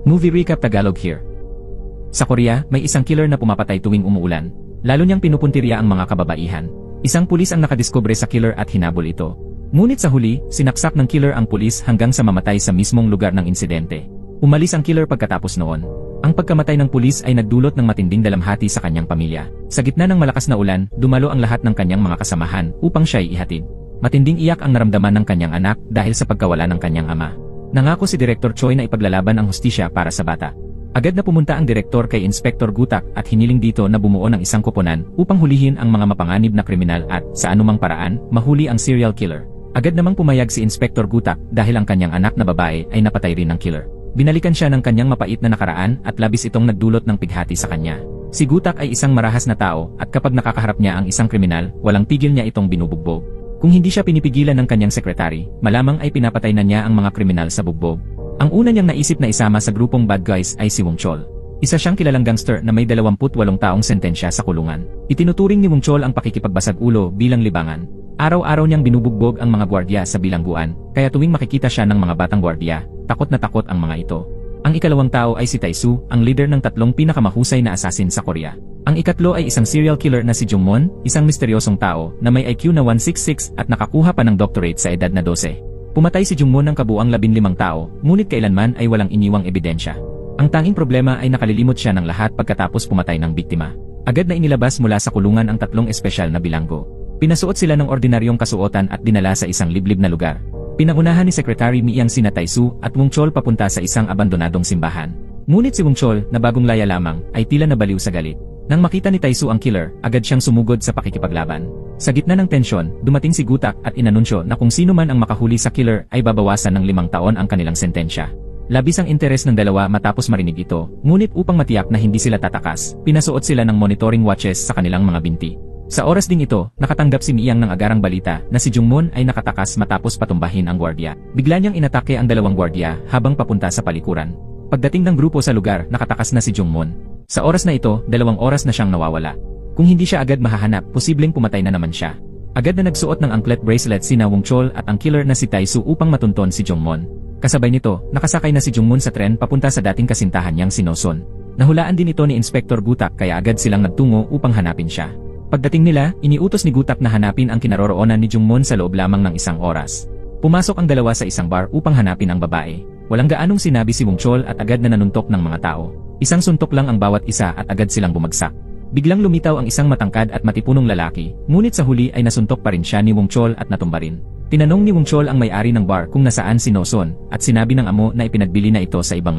Movie Recap Tagalog here. Sa Korea, may isang killer na pumapatay tuwing umuulan. Lalo niyang pinupuntirya ang mga kababaihan. Isang pulis ang nakadiskubre sa killer at hinabol ito. Ngunit sa huli, sinaksak ng killer ang pulis hanggang sa mamatay sa mismong lugar ng insidente. Umalis ang killer pagkatapos noon. Ang pagkamatay ng pulis ay nagdulot ng matinding dalamhati sa kanyang pamilya. Sa gitna ng malakas na ulan, dumalo ang lahat ng kanyang mga kasamahan upang siya'y ihatid. Matinding iyak ang naramdaman ng kanyang anak dahil sa pagkawala ng kanyang ama. Nangako si Director Choi na ipaglalaban ang hustisya para sa bata. Agad na pumunta ang direktor kay Inspector Gutak at hiniling dito na bumuo ng isang koponan upang hulihin ang mga mapanganib na kriminal at, sa anumang paraan, mahuli ang serial killer. Agad namang pumayag si Inspector Gutak dahil ang kanyang anak na babae ay napatay rin ng killer. Binalikan siya ng kanyang mapait na nakaraan at labis itong nagdulot ng pighati sa kanya. Si Gutak ay isang marahas na tao at kapag nakakaharap niya ang isang kriminal, walang tigil niya itong binubugbog. Kung hindi siya pinipigilan ng kanyang sekretary, malamang ay pinapatay na niya ang mga kriminal sa bugbog. Ang una niyang naisip na isama sa grupong bad guys ay si Wong Chol. Isa siyang kilalang gangster na may 28 taong sentensya sa kulungan. Itinuturing ni Wong Chol ang pakikipagbasag ulo bilang libangan. Araw-araw niyang binubugbog ang mga gwardya sa bilangguan, kaya tuwing makikita siya ng mga batang gwardya, takot na takot ang mga ito. Ang ikalawang tao ay si Taisu, ang leader ng tatlong pinakamahusay na asasin sa Korea. Ang ikatlo ay isang serial killer na si Jungmon, isang misteryosong tao na may IQ na 166 at nakakuha pa ng doctorate sa edad na 12. Pumatay si Jungmon ng kabuang 15 tao, ngunit kailanman ay walang iniwang ebidensya. Ang tanging problema ay nakalilimot siya ng lahat pagkatapos pumatay ng biktima. Agad na inilabas mula sa kulungan ang tatlong espesyal na bilanggo. Pinasuot sila ng ordinaryong kasuotan at dinala sa isang liblib na lugar. Pinangunahan ni Secretary Miyang Sina Taisu at Wong Chol papunta sa isang abandonadong simbahan. Ngunit si Wong Chol, na bagong laya lamang, ay tila nabaliw sa galit. Nang makita ni Taisu ang killer, agad siyang sumugod sa pakikipaglaban. Sa gitna ng tensyon, dumating si Gutak at inanunsyo na kung sino man ang makahuli sa killer ay babawasan ng limang taon ang kanilang sentensya. Labis ang interes ng dalawa matapos marinig ito, ngunit upang matiyak na hindi sila tatakas, pinasuot sila ng monitoring watches sa kanilang mga binti. Sa oras ding ito, nakatanggap si Miyang ng agarang balita na si Jungmon ay nakatakas matapos patumbahin ang gwardiya. Bigla niyang inatake ang dalawang gwardiya habang papunta sa palikuran. Pagdating ng grupo sa lugar, nakatakas na si Jungmon. Sa oras na ito, dalawang oras na siyang nawawala. Kung hindi siya agad mahahanap, posibleng pumatay na naman siya. Agad na nagsuot ng anklet bracelet si Wong Chol at ang killer na si Taisu upang matunton si Jungmon. Kasabay nito, nakasakay na si Jungmon sa tren papunta sa dating kasintahan niyang si Noson. Nahulaan din ito ni Inspector Gutak kaya agad silang nagtungo upang hanapin siya. Pagdating nila, iniutos ni Gutak na hanapin ang kinaroroonan ni Jungmon sa loob lamang ng isang oras. Pumasok ang dalawa sa isang bar upang hanapin ang babae. Walang gaanong sinabi si Wong Chol at agad na nanuntok ng mga tao. Isang suntok lang ang bawat isa at agad silang bumagsak. Biglang lumitaw ang isang matangkad at matipunong lalaki, ngunit sa huli ay nasuntok pa rin siya ni Wong Chol at natumba rin. Tinanong ni Wong Chol ang may-ari ng bar kung nasaan si Noson, at sinabi ng amo na ipinagbili na ito sa ibang